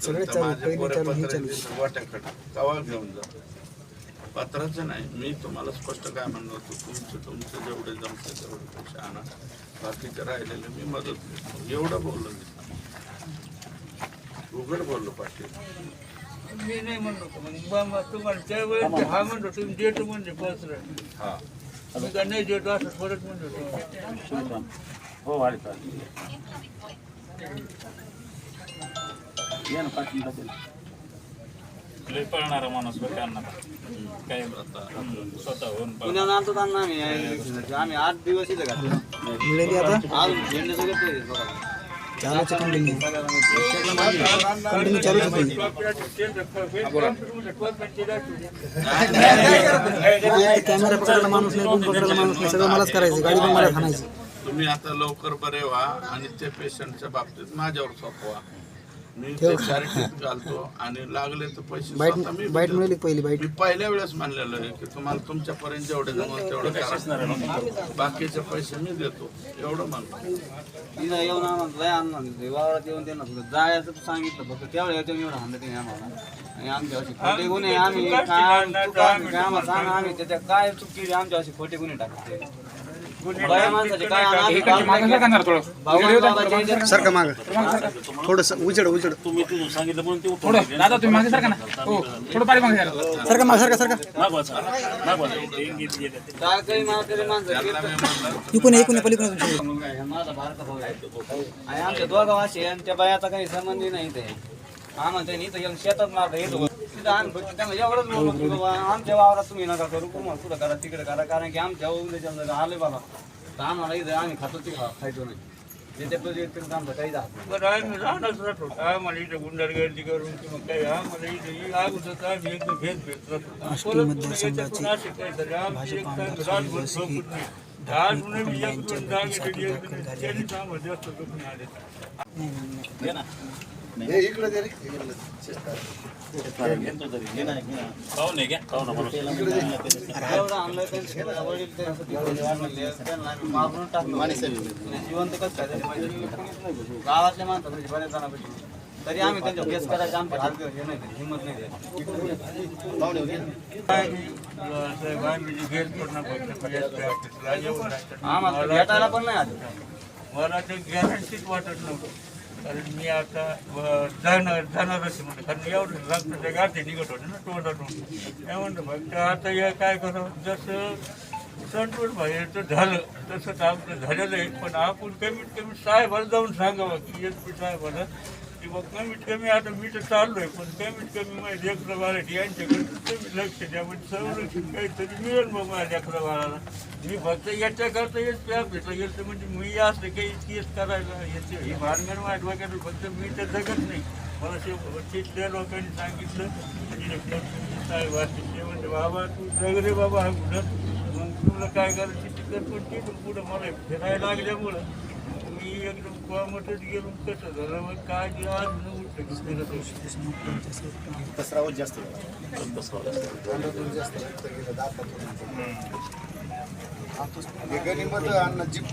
सगळे तर चालू, माझ्या पहिले पोरं चालू, हे पत्र चालू. देतात वाट्याकडे तवा घेऊन जा पत्राचं नाही मी तुम्हाला स्पष्ट काय म्हणलं होतं तुमचं तुमचं जेवढे जमतं तेवढे पैसे आणा. बाकीचे राहिलेले मी मदत करतो. एवढं बोललो मी. उघड बोललो पाटील. मी नाही म्हणलो. मग बाबा तुम्हाला त्यावेळेस ते हा म्हणतो तुम्ही देतो म्हणजे पत्र. हा. मी का नाही देतो असं परत म्हणतो. हो वाढ या ना पाठवून टाकेल लय पळणारा माणूस अण्णा. काय स्वतःहून पळ- पुण्याहून आणतो त्यांना आम्ही. आम्ही आठ दिवस इथं घातलं. मिळाली आता. अजून झेंडे सगळे ते बघा. चालूच कंटिन्यू कंटिन्यू चालूच होती कॅमेरा पकडायला माणूस नाही कोण पकडायला माणूस नाही. सगळं मलाच करायचं गाडी पण मला हाणायची तुम्ही आता लवकर बरे व्हा आणि ते पेशंटच्या बाबतीत माझ्यावर सोपवा. मी ते चॅरिटीत घालतो आणि लागले तर पैसे बाईट स्वतः मी बाईट देतो. मिळाली पहिली बाईट. मी पहिल्या वेळेस म्हणलेलं आहे की तुम्हाला तुमच्यापर्यंत जेवढे जमल तेवढं करा. बाकीचे पैसे मी देतो. एवढं म्हणतो. इथं येऊन आम्हाला लय आणणार वावरात येऊन त्यांना फक्त जायचं सांगितलं फक्त तेवढ्या याच्यावर एवढं हाणलं त्यांनी आम्हाला. आणि आमच्या अशी खोटे गुन्हे आम्ही काय चुका आम्हाला सांगा आम्ही त्याच्या काय चूक आमच्या अशी खोटे गुन्हे टाकते सारखं माग थोडस उजड उजड. तुम्ही तिथून सांगितलं म्हणून ते उठून गेले. दादा तुम्ही मागे सारखा ना. हो थोडं मागे माग सारखं सारखं सर. इकून इकून पलीकडून. आमच्या दोघा वाशी आणि त्या बायाचा काही संबंधी नाही ते आम्हाला त्यांनी इथं येऊन शेतात मारलं येतो तिथं आम्ही फक्त त्यांना एवढंच की बाबा. आमच्या वावरात तुम्ही नका करू. कुठं कुठं करा तिकडे करा. कारण की आमच्या उद्याच्या आले बाबा. तर आम्हाला इथं आम्ही खातो ते खा- खायचो नाही. त्याच्या व्यतिरिक्त आमचं काही जात नाही. बरं आम्ही राहणारच राहतो आम्हाला इथं गुंडारगर्दी करून किंवा काही आम्हाला इथं ही अगोदर आम्ही एकदम भेद भेद राहतो. परत याच्यातून असे काहीतरी आमची एक काय रातभर झोपत नाही. आज म्हणून मी एक दोन एक दोन त्यांनीच आम्हाला जास्त दुखणे आले. जिवंत कसं काय. गावातल्या माणसाकडे बऱ्याच. तरी आम्ही त्यांच्या केस करायचे आमच्या हात हे नाही हिंमत नाही. आम्हाला भेटायला पण नाही आलं. मला ते गॅरंटीच वाटत नव्हतं. कारण मी आता जाणार जाणार जाणारच आहे कारण एवढं त्या गाठी निघत होते ना तोंडातून काय म्हणतो फक्त आता हे काय करावं जसं संतोष भाईचं झालं तसं तर आमचं झालेलं आहे. पण आपण कमीत कमी साहेबाला जाऊन सांगावं की एस पी साहेबाला मग बघ कमीत कमी आता मी तर चाललोय पण कमीत कमी माझ्या लेकरं बाळाची यांच्याकडे तुम्ही लक्ष द्या म्हणजे संरक्षण काहीतरी मिळेल मग माझ्या लेकरं बाळाला. मी फक्त याच्याकरता येत प्याप घेतलं गेलं म्हणजे मी असं काही केस करायला याचे ही भानगड माझ्या वगैरे फक्त मी तर जगत नाही. मला ते तिथल्या लोकांनी सांगितलं की साहेब असते ते म्हणजे बाबा तू जग रे बाबा हा गुन्हा. मग तुला काय करायची ती पण तिथून पुढं मला फिरायला लागल्यामुळं मी एकदम कोमटच गेलो कसं झालं मग काय ते आज न उठलं गणिमत अन्न जिप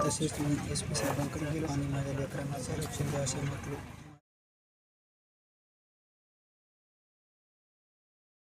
तसेच मी एस पी साहेबांकडे गेलो आणि माझ्या लेकरांना संरक्षण द्या असे म्हटलं.